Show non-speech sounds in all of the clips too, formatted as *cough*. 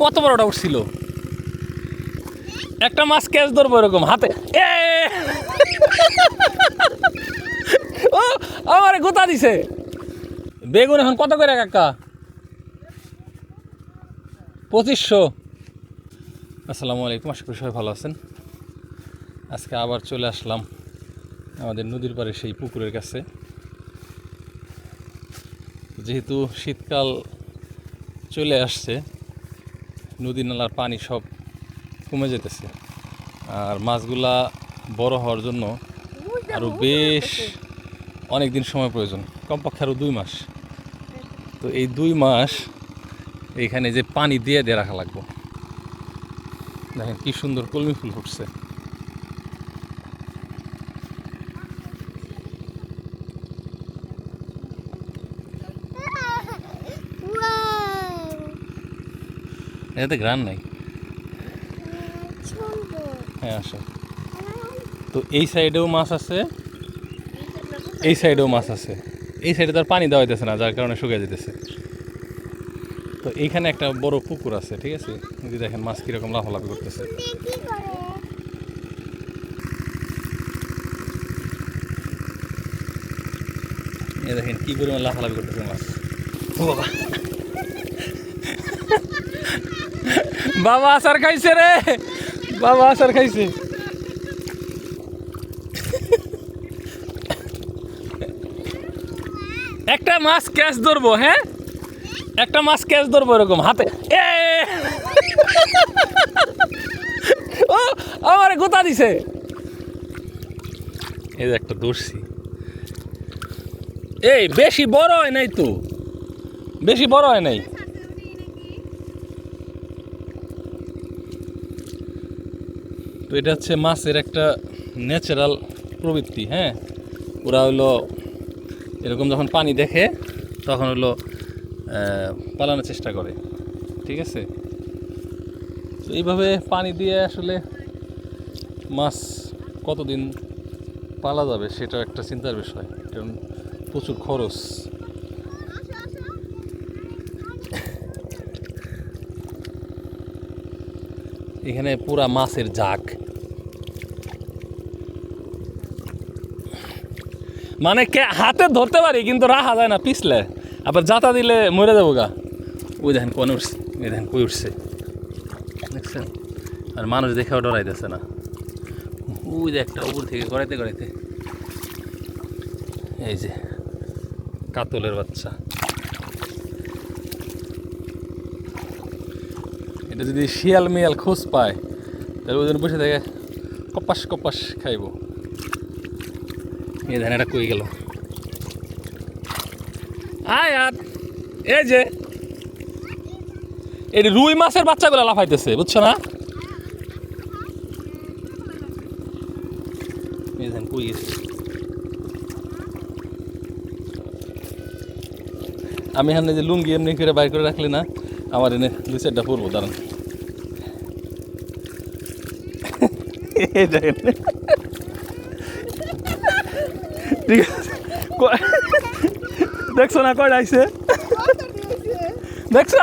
কত বড় ওটা উঠছিল একটা মাছ ক্যাচ ধরবো এরকম, হাতে। ও, আমার গোতা দিছে। বেগুন এখন কত করে কাকা? পঁচিশশো। আসসালামু আলাইকুম, আশা করি সবাই ভালো আছেন। আজকে আবার চলে আসলাম আমাদের নদীর পাড়ে সেই পুকুরের কাছে। যেহেতু শীতকাল চলে আসছে, নদী নালার পানি সব কমে যেতেছে। আর মাছগুলা বড় হওয়ার জন্য আরও বেশ অনেক দিন সময় প্রয়োজন, কমপক্ষে আরও দুই মাস। তো এই দুই মাস এখানে যে পানি দিয়ে দিয়ে রাখা লাগবে। দেখেন কী সুন্দর কলমি ফুল ফুটছে। এতে গ্রান নাই। হ্যাঁ আসো। তো এই সাইডেও মাছ আছে, এই সাইডেও মাছ আছে। এই সাইডে তার পানি দেওয়া হইতেছে না, যার কারণে শুকিয়ে যেতেছে তো এইখানে একটা বড় পুকুর আছে, ঠিক আছে? যদি দেখেন মাছ কীরকম লাফালাফি করতেছে। দেখেন কি পরিমাণ লাফালাফি করতেছে মাছ। বাবা। বাবা আচার খাইছে রে। বাবা আচার খাইছে। একটা মাছ ক্যাচ ধরবো হ্যাঁ? একটা মাছ ক্যাচ ধরবো এরকম হাতে। এ! ও, আমার গোতা দিছে। এই যে একটা দর্শি। এই, বেশি বড় হয় নাই তো। বেশি বড় হয় নাই। তো এটা হচ্ছে মাছের একটা ন্যাচারাল প্রবৃত্তি হ্যাঁ? ওরা হলো এরকম যখন পানি দেখে, তখন হলো পালানোর চেষ্টা করে, ঠিক আছে? তো এইভাবে পানি দিয়ে আসলে মাছ কতদিন পালা যাবে সেটা একটা চিন্তার বিষয়, কারণ প্রচুর খরচ। এখানে পুরা মাছের জাক মানে কে হাতে ধরতে পারি, কিন্তু রাখা যায় না, পিছলে। আবার জাতা দিলে মরে যাব গা। ওই দেখেন কোন উঠছে ওই দেখেন কই উঠছে দেখছেন? আর মানুষ দেখেও ডরাইতেছে না। ওই যে একটা উপর থেকে গড়াইতে গড়াইতে। এই যে, কাতলের বাচ্চা। এটা যদি শিয়াল মিয়াল খোঁজ পায়, তাহলে জন্য বসে থাকে কপাস কপাস খাইব। এই ধান এটা কই গেল? আয় আর, এই যে, এই রুই মাছের বাচ্চাগুলো লাফাইতেছে, বুঝছ না? ধান কই গেছে? আমি এখানে যে লুঙ্গি এমনি করে বাইর করে রাখলি না, আমার এনে দুই চারটা পরবো, দাঁড়ান। *laughs* দেখেন। ঠিক আছে। দেখছ না কয়টা আইছে? দেখছ?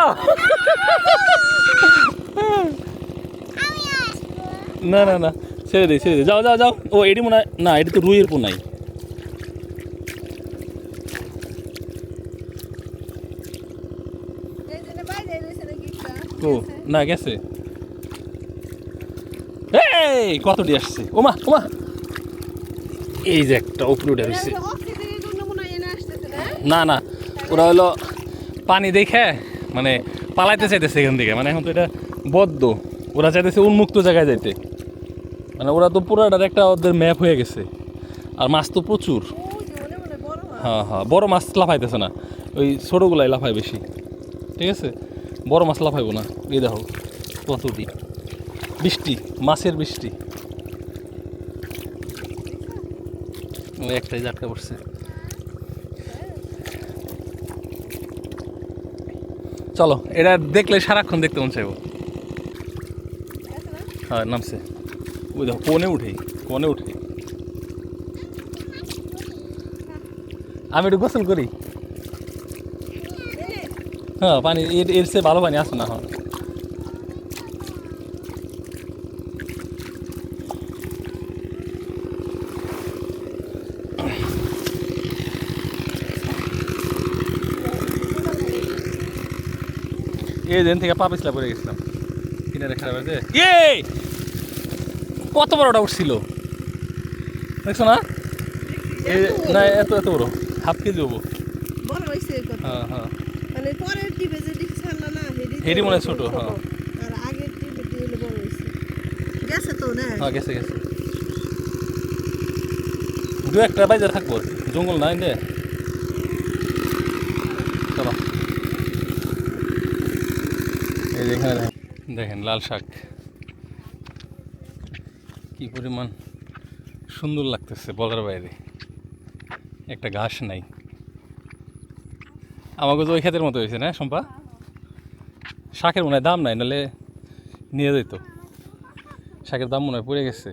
না না না, ছেড়ে দিই ছেড়ে দিই যাও যাও যাও। ও, এটি মনে হয় না, এটি তো রুইয়ের পোনাই। ও, না, গেছে। এই কতটি আসছে? ওমা ওমা। এই যে একটা উপরে উঠে রয়েছে না? না ওরা হলো পানি দেখে মানে পালাইতে চাইতেছে এখান থেকে। মানে এখন তো এটা বদ্ধ। ওরা চাইতেছে উন্মুক্ত জায়গায় যাইতে। মানে ওরা তো পুরোটার একটা ওদের ম্যাপ হয়ে গেছে। আর মাছ তো প্রচুর। হ্যাঁ হ্যাঁ বড় মাছ লাফাইতেছে না। ওই ছোটোগুলাই লাফায় বেশি। ঠিক আছে? বড় মাছ লাফাইবো না। এই দেখো কতটি বৃষ্টি মাছের বৃষ্টি। একটাই জাটকা পড়ছে। চলো এটা দেখলে সারাক্ষণ দেখতে মন চাইব। হ্যাঁ নামছে। ওই দেখো কোনে উঠেই কোনে উঠে আমি একটু গোসল করি। হ্যাঁ পানি, এর এর চেয়ে ভালো পানি আসে না এখন। এই দিন থেকে পা পিছলা পড়ে গেছিলাম। কিনারে খারাপ হয়েছে। এই! কত বড়টা উঠছিল দেখছ না? এই না এত এত বড়। হাফ কেজি হব। হ্যাঁ হ্যাঁ। মানে হেডি মনে ছোট, হ্যাঁ। হ্যাঁ গেছে গেছে। দু একটা বাইজে থাকব। জঙ্গল নাই দে চলো এই যে এখানে দেখেন। দেখেন লাল শাক। কি পরিমাণ সুন্দর লাগতেছে বলার বাইরে। একটা ঘাস নাই। আমাকে তো ওই ক্ষেতের মতো হয়েছে না শম্পা? শাকের মনে হয় দাম নাই নাহলে নিয়ে যেত শাকের দাম মনে হয় পড়ে গেছে।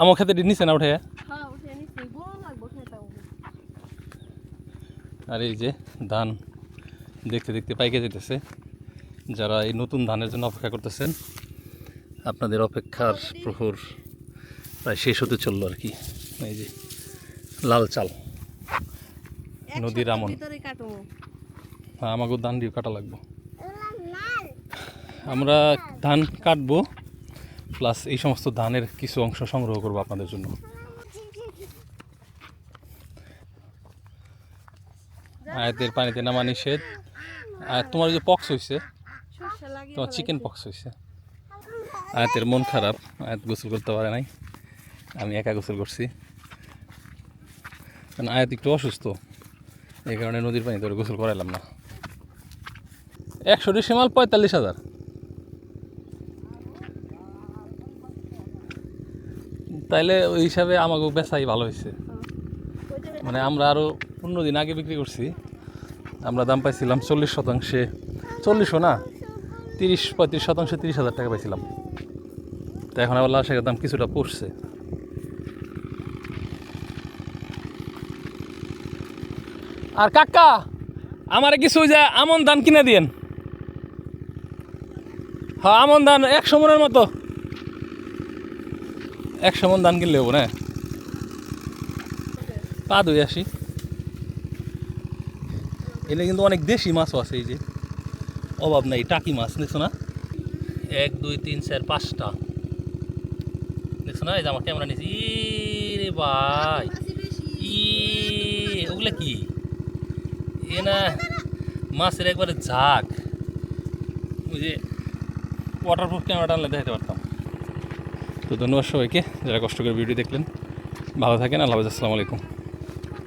আমার খেতে নিচে না উঠে? হ্যাঁ উঠে নিছি বড় লাগবে খেতাও আর এই যে ধান দেখতে দেখতে পাইকে যেতেছে যারা এই নতুন ধানের জন্য অপেক্ষা করতেছেন আপনাদের অপেক্ষার প্রহর প্রায় শেষ হতে চলল আর কি। এই যে লাল চাল নদীর আমন। হ্যাঁ আমাকেও ধান দিয়ে কাটা লাগবো। আমরা ধান কাটবো প্লাস এই সমস্ত ধানের কিছু অংশ সংগ্রহ করব আপনাদের জন্য। আয়াতের পানিতে নামা নিষেধ। আর তোমার যে পক্স হয়েছে তোমার চিকেন পক্স হয়েছে আয়াতের মন খারাপ আয়াত গোসল করতে পারে নাই। আমি একা গোসল করছি। কারণ আয়াত একটু অসুস্থ। এই কারণে নদীর পানিতে ওরে গোসল করাইলাম না। একশো ডিসিমাল পঁয়তাল্লিশ হাজার। তাইলে ওই হিসাবে আমাকে বেচাই ভালো হয়েছে মানে আমরা আরও পনেরো দিন আগে বিক্রি করছি। আমরা দাম পাইছিলাম চল্লিশ শতাংশে। চল্লিশও না? তিরিশ পঁয়ত্রিশ শতাংশ তিরিশ হাজার টাকা পাইছিলাম। তো এখন আবার লাল শাকের দাম কিছুটা পড়ছে। আর কাকা, আমার কিছু যে আমন ধান কিনে দিয়েন। হ্যাঁ আমন ধান একশো মনের মতো। একশো মন ধান কিনলে হব না? পা ধুয়ে আসি। এনে কিন্তু অনেক দেশি মাছও আছে এই যে। অভাব নাই, টাকি মাছ, দেখছ না? এক, দুই, তিন, চার, পাঁচটা। দেখছ না? এই যে আমার ক্যামেরা নিয়েছি ই রে ভাই। ই ওগুলা কি? এ না, মাছের একবারে ঝাঁক। ওই যে ওয়াটারপ্রুফ ক্যামেরাটা আনলে দেখাতে পারতাম। তো ধন্যবাদ সবাইকে, যারা কষ্ট করে ভিডিও দেখলেন। ভালো থাকেন, আল্লাহ আসসালামু আলাইকুম।